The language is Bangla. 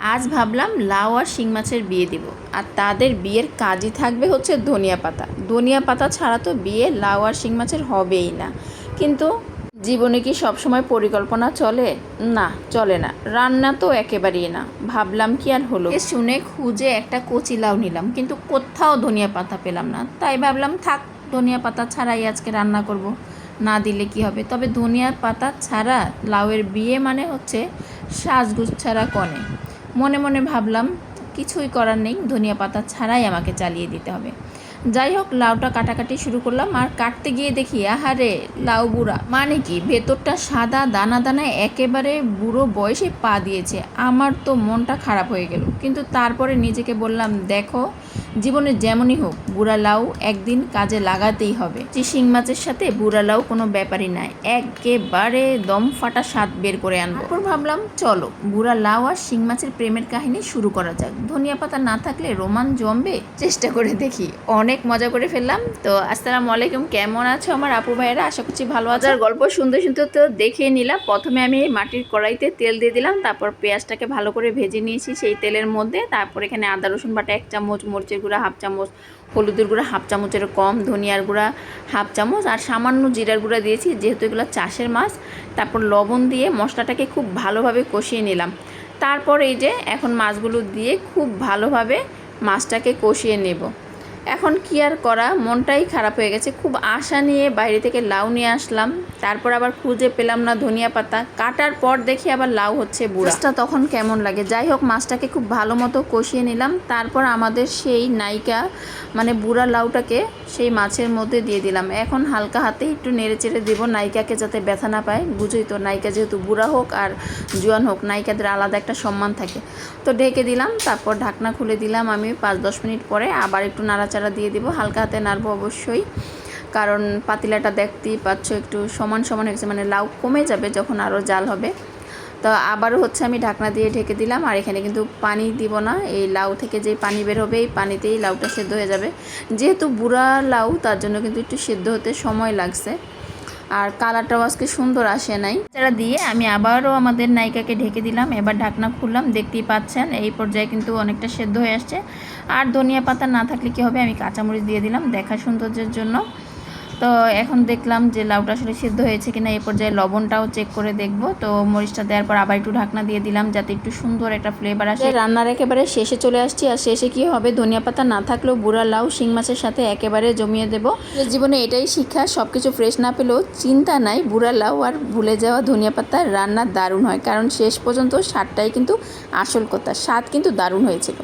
আজ ভাবলাম লাউ আর শিং মাছের বিয়ে দিব। আর তাদের বিয়ের কাজই থাকবে হচ্ছে ধনিয়া পাতা। ধনিয়া পাতা ছাড়া তো বিয়ে লাউ আর শিং মাছের হবেই না। কিন্তু জীবনে কি সবসময় পরিকল্পনা চলে? না চলে না। রান্না তো একেবারেই না। ভাবলাম কি আর হলো? শুনে খুঁজে একটা কচি লাউ নিলাম, কিন্তু কোথাও ধনিয়া পাতা পেলাম না। তাই ভাবলাম, থাক, ধনিয়া পাতা ছাড়াই আজকে রান্না করব। না দিলে কি হবে? তবে ধনিয়া পাতা ছাড়া লাউয়ের বিয়ে মানে হচ্ছে সাজগুজ ছাড়া কনে। মনে মনে ভাবলাম, কিছুই করার নেই, ধনিয়া পাতা ছাড়াই আমাকে চালিয়ে দিতে হবে। যাই হোক, লাউটা কাটাকাটি শুরু করলাম আর কাটতে গিয়ে দেখি, আহারে, লাউ বুড়া। মানে কি, ভেতরটা সাদা দানা দানা একেবারে বুড়ো বয়সে পা দিয়েছে। আমার তো মনটা খারাপ হয়ে গেল। কিন্তু তারপরে নিজেকে বললাম, দেখো জীবনে যেমনই হোক বুড়া লাউ একদিন কাজে লাগাতেই হবে। যে শিং মাছের সাথে বুড়া লাউ কোনো ব্যাপারই নাই। একেবারে দম ফাটা স্বাদ বের করে আনব। তারপর ভাবলাম, চলো বুড়া লাউ আর শিং মাছের প্রেমের কাহিনী শুরু করা যাক। ধনিয়া পাতা না থাকলে রোমান জমবে? চেষ্টা করে দেখি। অনেক মজা করে ফেললাম। তো, আসসালামু আলাইকুম। কেমন আছো আমার আপু ভাইয়েরা? আশা করছি ভালো আছে। আর গল্প সুন্দর সুন্দর তো দেখে নিলাম। প্রথমে আমি মাটির কড়াইতে তেল দিয়ে দিলাম। তারপর পেঁয়াজটাকে ভালো করে ভেজে নিয়েছি সেই তেলের মধ্যে। তারপর এখানে আদা, রসুন বাটা, এক চামচ মরিচের গুঁড়া, হাফ চামচ, হলুদের গুঁড়া, হাফ চামচের কম, ধনিয়ার গুঁড়া, হাফ চামচ, আর সামান্য জিরার গুঁড়া দিয়েছি, যেহেতু এগুলো চাষের মাছ, তারপর লবণ দিয়ে মশলাটাকে খুব ভালোভাবে কষিয়ে নিলাম। তারপর এই যে, এখন মাছগুলো দিয়ে খুব ভালোভাবে মাছটাকে কষিয়ে নেব। এখন কি আর করা? মনটাই খারাপ হয়ে গেছে। খুব আশা নিয়ে বাইরে থেকে লাউ নিয়ে আসলাম। তারপর আবার খুঁজে পেলাম না ধনিয়া পাতা। কাটার পর দেখি আবার লাউ হচ্ছে বুড়াটা তখন কেমন লাগে? যাই হোক, মাছটাকে খুব ভালো মতো কষিয়ে নিলাম। তারপর আমাদের সেই নায়িকা মানে বুড়া লাউটাকে সেই মাছের মধ্যে দিয়ে দিলাম। এখন হালকা হাতে একটু নেড়ে চেড়ে দেবো নায়িকাকে যাতে ব্যথা না পায়। বুঝোই তো, নায়িকা যেহেতু বুড়া হোক আর জোয়ান হোক, নায়িকাদের আলাদা একটা সম্মান থাকে। তো ঢেকে দিলাম, তারপর ঢাকনা খুলে দিলাম আমি পাঁচ দশ মিনিট পরে। আবার একটু নাড়াচাড়া দিয়ে দেবো। হালকা হাতে নাড়বো অবশ্যই। কারণ পাতিলাটা দেখতেই পাচ্ছ একটু সমান সমান হয়েছে মানে লাউ কমে যাবে যখন আরও জাল হবে। তো আবারও হচ্ছে আমি ঢাকনা দিয়ে ঢেকে দিলাম। আর এখানে কিন্তু পানি দিব না। এই লাউ থেকে যে পানি বের হবে, এই পানিতেই লাউটা সেদ্ধ হয়ে যাবে। যেহেতু বুড়া লাউ, তার জন্য কিন্তু একটু সেদ্ধ হতে সময় লাগছে। আর কালারটাও আজকে সুন্দর আসে নাই। এছাড়া দিয়ে আমি আবারও আমাদের নায়িকাকে ঢেকে দিলাম। এবার ঢাকনা খুললাম, দেখতেই পাচ্ছেন, এই পর্যায়ে কিন্তু অনেকটা সেদ্ধ হয়ে আসছে। আর ধনিয়া পাতা না থাকলে কি হবে? আমি কাঁচামরিচ দিয়ে দিলাম। দেখা সৌন্দর্যের জন্য। তো এখন দেখলাম যে লাউটা আসলে সিদ্ধ হয়েছে কিনা এই পর্যায়ে লবণটাও চেক করে দেখব। তো মরিচটা দেওয়ার পর আবার একটু ঢাকনা দিয়ে দিলাম যাতে একটু সুন্দর একটা ফ্লেভার আসে। রান্নার একেবারে শেষে চলে আসছি, আর শেষে কি হবে? ধনিয়া পাতা না থাকলেও বুড়া লাউ, শিং মাছের সাথে একেবারে জমিয়ে দেব। জীবনে এটাই শিক্ষা সব কিছু ফ্রেশ না পেলেও চিন্তা নাই বুড়া লাউ আর ভুলে যাওয়া ধনিয়া পাতা রান্না দারুণ হয়, কারণ শেষ পর্যন্ত স্বাদটাই কিন্তু আসল কথা, স্বাদ কিন্তু দারুণ হয়েছিল।